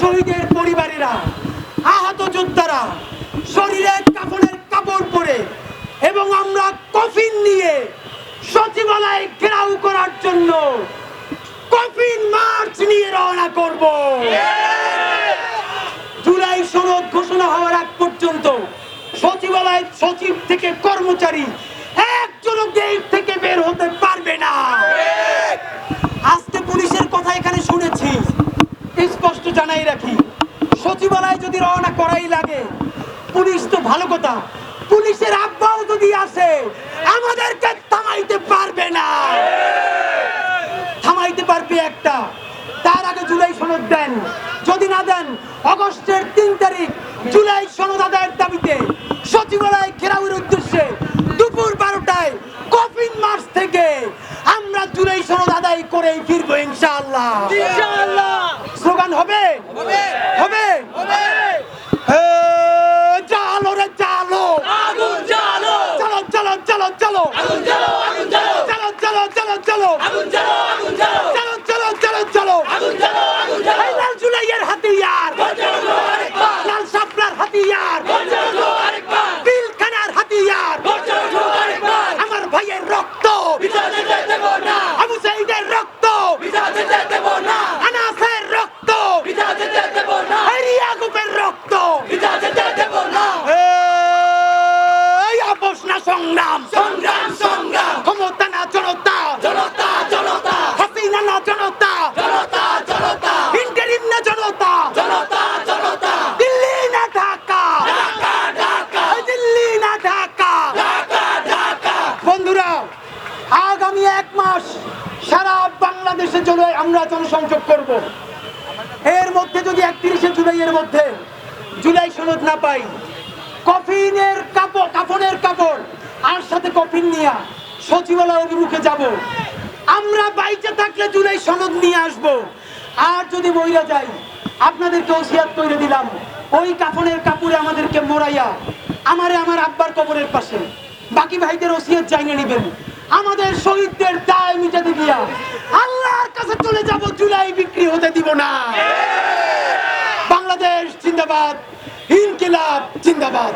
শহীদের পরিবারেরা, আহত যোদ্ধারা শরীরে কাপড়ের কাপড় পরে এবং আমরা কফিন নিয়ে সচিবালয় ঘেরাও করার জন্য কফিন মার্চ নিয়ে রওনা করব। জুলাই সনদ ঘোষণা হওয়ার আগ পর্যন্ত সচিবালয় সচিব থেকে কর্মচারী একজন গেট থেকে বের হতে পারবে না আজকে পুলিশের কথা এখানে শুনেছি জানাই রাখি। সচিবালয় যদি রওনা করাই লাগে পুলিশ তো ভালো কথা। পুলিশের আব্বাও যদি আসে আমাদেরকে থামাইতে পারবে না। থামাইতে পারবে একটা। তার আগে জুলাই সনদ দেন। যদি না দেন অগস্টের তিন তারিখ জুলাই সনদ আদায়ের দাবিতে সচিবালয় ঘেরাওয়ের উদ্দেশ্যে দুপুর বারোটায় কফিন মার্চ থেকে আমরা জুলাই সনদ আদায় করেই ফিরবো ইনশাআল্লাহ। স্লোগান হবে এ, জালো রে জালো আগুন জ্বালো চলো চলো চলো চলো আগুন জ্বালো আগুন জ্বালো চলো চলো চলো চলো আগুন জ্বালো আগুন জ্বালো। বন্ধুরা, আগামী এক মাস সারা বাংলাদেশে জুলাই আমরা জনসংযোগ করব। এর মধ্যে যদি একত্রিশে জুলাইয়ের মধ্যে জুলাই সনদ না পাই, কফিনের কাপড় কাপড়ের কাপড় আর সাথে কফিন নিয়ে সচিবালয় অভিমুখে যাব। আমরা বাইচে থাকলে জুলাই সনদ নিয়ে আসব। আর যদি বইরা যাই, আপনাদেরকে ওসিয়াত করে দিলাম। ওই কাফনের কাপড়ে আমাদেরকে মোড়াইয়া আমারে আমার আব্বার কবরের পাশে বাকি ভাইদের ওসিয়ত জানিয়ে নেবেন। আমাদের শহীদদের দায় মিটাতে দিয়া আল্লাহর কাছে চলে যাব, জুলাই বিক্রি হতে দিব না। বাংলাদেশ জিন্দাবাদ, ইনকিলাব জিন্দাবাদ।